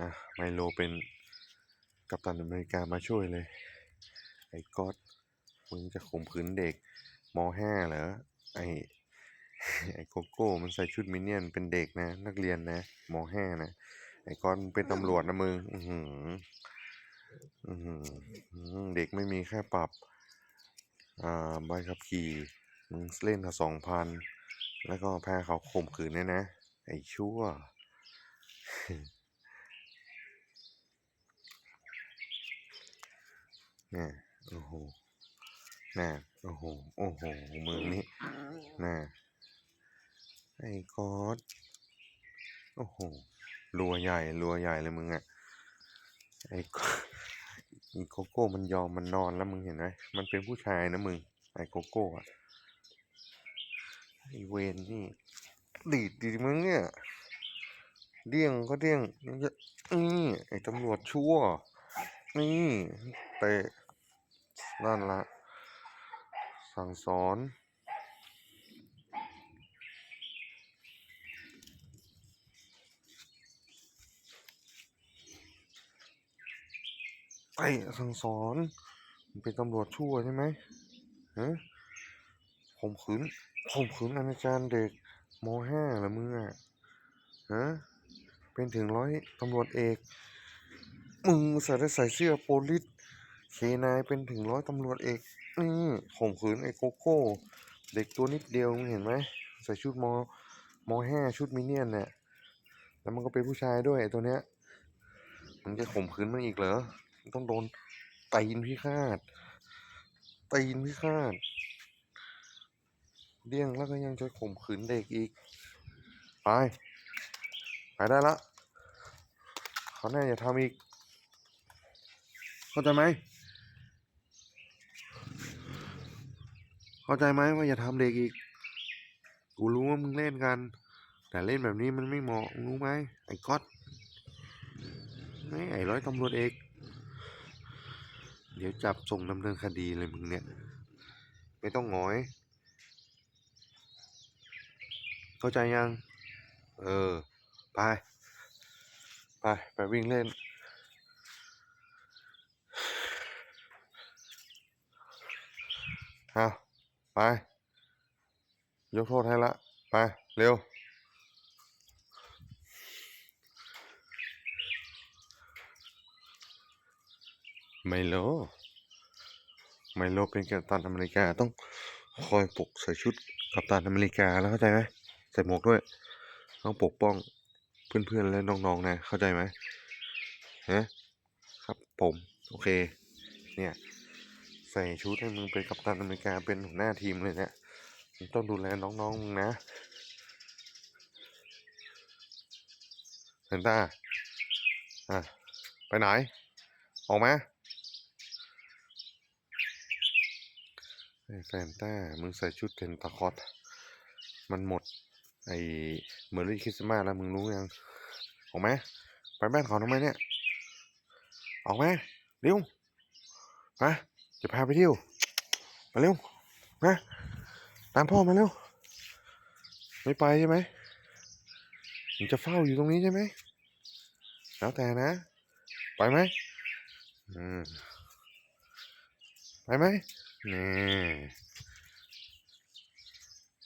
อะไมโลเป็นกัปตันอเมริกามาช่วยเลย ไอ้ก๊อตมึงจะข่มขืนเด็กมห้าเหรอไอ้ไอ้โกโก้มันใส่ชุดมินเนี่ยนเป็นเด็กนะ นักเรียนนะมห้านะไอ้ก๊อตเป็นตำรวจนะมึงอืออือเด็กไม่มีแค่ปรับ อ่าใบขับขี่มึงเล่นเขาสองพันแล้วก็แพ้เขาข่มขืนเนี่ยนะ ไอ้ชั่ว น่ะโอ้โหน่ะโอ้โห โอ้โหมึงนี่น่ะไอ้กอตโอ้โห รัวใหญ่ รัวใหญ่เลยมึงอะไอ้ไอ้โกโก้มันยอมมันนอนแล้วมึงเห็นไหมมันเป็นผู้ชายนะมึง ไอ้โกโก้อะไอ้เวนนี่ดีดดีมึงเนี่ยเดี้ยงก็เดี้ยงนี่ไอ้ตำรวจชั่ว นี่เตะ นั่นละ สั่งสอนไอ้สั่งสอนมันเป็นตำรวจชั่วใช่ไหมฮะข่มขืนข่มขืนอนาจารเด็กมห้าเหรอมึงอะฮะเป็นถึงร้อยตำรวจเอก มึงใส่ได้ใส่เสื้อโปลิส เคนายเป็นถึงร้อยตำรวจเอกนี่ข่มขืนไอ้โกโก้ เด็กตัวนิดเดียวมึงเห็นไหมใส่ชุดมอมอห้าชุดมินเนี่ยนเนี่ยแล้วมันก็เป็นผู้ชายด้วยไอ้ตัวเนี้ยมึงจะข่มขืนมันอีกเหรอต้องโดนตีนพิฆาตตีนพิฆาตเดี้ยงแล้วก็ยังจะข่มขืนเด็กอีก ไป ไปได้ละเขาแน่อย่าทำอีก เข้าใจไหม เข้าใจไหมว่าอย่าทำเด็กอีก กูรู้ว่ามึงเล่นกัน แต่เล่นแบบนี้มันไม่เหมาะมึงรู้ไหมไอ้ก๊อตไม่ไอ้ร้อยตำรวจเอก เดี๋ยวจับส่งดำเนินคดีเลยมึงเนี่ย ไม่ต้องหงอย เข้าใจยัง เออ ไป ไป ไปวิ่งเล่นเอา ไป ยกโทษให้ละ ไป เร็ว ไมโล ไมโลเป็นกัปตันอเมริกาต้องคอยปกใส่ชุดกัปตันอเมริกาแล้วเข้าใจไหมใส่หมวกด้วย ต้องปกป้องเพื่อนๆและน้องๆนะ เข้าใจไหมฮะครับผม โอเค เนี่ย ใส่ชุดให้มึงเป็นกัปตันอเมริกาเป็นหัวหน้าทีมเลยเนี่ยมึงต้องดูแลน้องๆมึงนะเห็นตาอะไปไหน ออกมาไอ้แฟนต้า มึงใส่ชุดเทนตาคอสมันหมด ไอ้เมอร์รี่คริสต์มาสแล้วมึงรู้ยัง ออกมาไปบ้านเขาทำไมเนี่ย ออกมาเร็วมา จะพาไปเที่ยว มาเร็วมาตามพ่อมาเร็ว ไม่ไปใช่ไหมมึงจะเฝ้าอยู่ตรงนี้ใช่ไหม แล้วแต่นะ ไปไหมอืมไปไหมนี่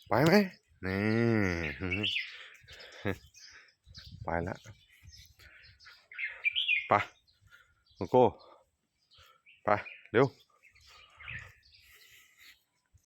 ไปไหมนี่ไปละไปโกโก้ไปเร็ว